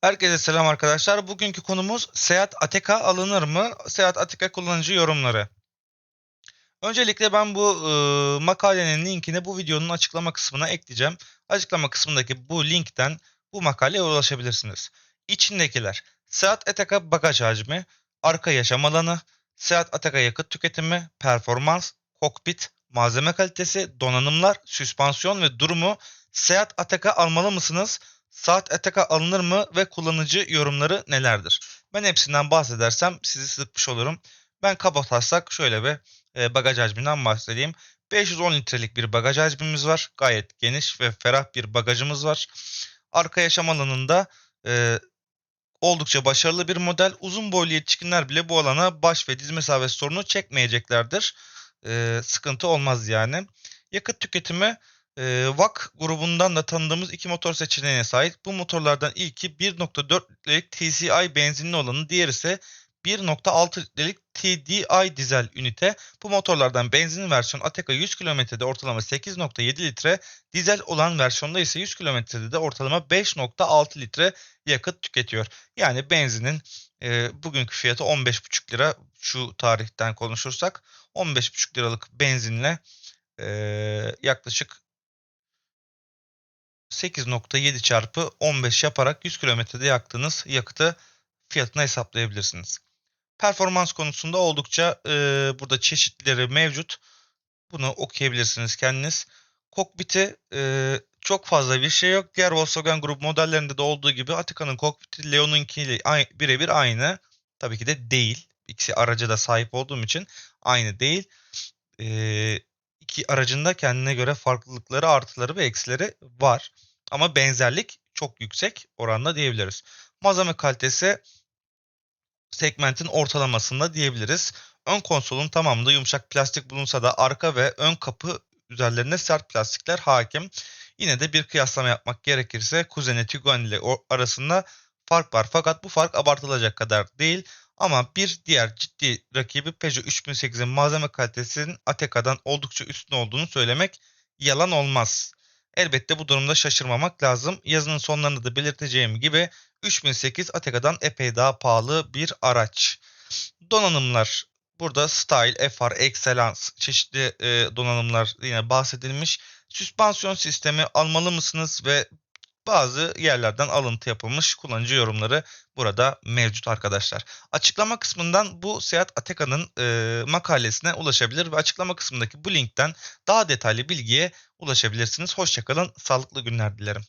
Herkese selam arkadaşlar. Bugünkü konumuz Seat Ateca alınır mı? Seat Ateca kullanıcı yorumları. Öncelikle ben bu e, makalenin linkini bu videonun açıklama kısmına ekleyeceğim. Açıklama kısmındaki bu linkten bu makaleye ulaşabilirsiniz. İçindekiler Seat Ateca bagaj hacmi, arka yaşam alanı, Seat Ateca yakıt tüketimi, performans, kokpit, malzeme kalitesi, donanımlar, süspansiyon ve durumu Seat Ateca almalı mısınız? Saat Ateca alınır mı ve kullanıcı yorumları nelerdir? Ben hepsinden bahsedersem sizi sıkmış olurum. Ben kaba taslak şöyle bir e, bagaj hacminden bahsedeyim. 510 litrelik bir bagaj hacmimiz var. Gayet geniş ve ferah bir bagajımız var. Arka yaşam alanında e, oldukça başarılı bir model. Uzun boylu yetişkinler bile bu alana baş ve diz mesafesi sorunu çekmeyeceklerdir. E, sıkıntı olmaz yani. Yakıt tüketimi e, VAK grubundan da tanıdığımız iki motor seçeneğine sahip. Bu motorlardan ilki 1.4 litrelik TCI benzinli olanı, diğeri ise 1.6 litrelik TDI dizel ünite. Bu motorlardan benzinli versiyon Ateca 100 kilometrede ortalama 8.7 litre, dizel olan versiyonda ise 100 kilometrede de ortalama 5.6 litre yakıt tüketiyor. Yani benzinin e, bugünkü fiyatı 15.5 lira şu tarihten konuşursak 15.5 liralık benzinle e, yaklaşık 8.7 çarpı 15 yaparak 100 kilometrede yaktığınız yakıtı fiyatına hesaplayabilirsiniz. Performans konusunda oldukça e, burada çeşitleri mevcut. Bunu okuyabilirsiniz kendiniz. Kokpiti e, çok fazla bir şey yok. Diğer Volkswagen grup modellerinde de olduğu gibi Atica'nın kokpiti Leon'unkiyle birebir aynı. Tabii ki de değil. İkisi araca da sahip olduğum için aynı değil. E, iki aracın da kendine göre farklılıkları, artıları ve eksileri var. Ama benzerlik çok yüksek oranda diyebiliriz. Malzeme kalitesi segmentin ortalamasında diyebiliriz. Ön konsolun tamamında yumuşak plastik bulunsa da arka ve ön kapı üzerlerine sert plastikler hakim. Yine de bir kıyaslama yapmak gerekirse Kuzene Tiguan ile arasında fark var. Fakat bu fark abartılacak kadar değil. Ama bir diğer ciddi rakibi Peugeot 3008'in malzeme kalitesinin Ateca'dan oldukça üstün olduğunu söylemek yalan olmaz. Elbette bu durumda şaşırmamak lazım. Yazının sonlarında da belirteceğim gibi 3008 Ateca'dan epey daha pahalı bir araç. Donanımlar burada Style, FR, Excellence çeşitli e, donanımlar yine bahsedilmiş. Süspansiyon sistemi almalı mısınız ve bazı yerlerden alıntı yapılmış kullanıcı yorumları burada mevcut arkadaşlar. Açıklama kısmından bu Seat Ateca'nın e, makalesine ulaşabilir ve açıklama kısmındaki bu linkten daha detaylı bilgiye ulaşabilirsiniz. Hoşçakalın, sağlıklı günler dilerim.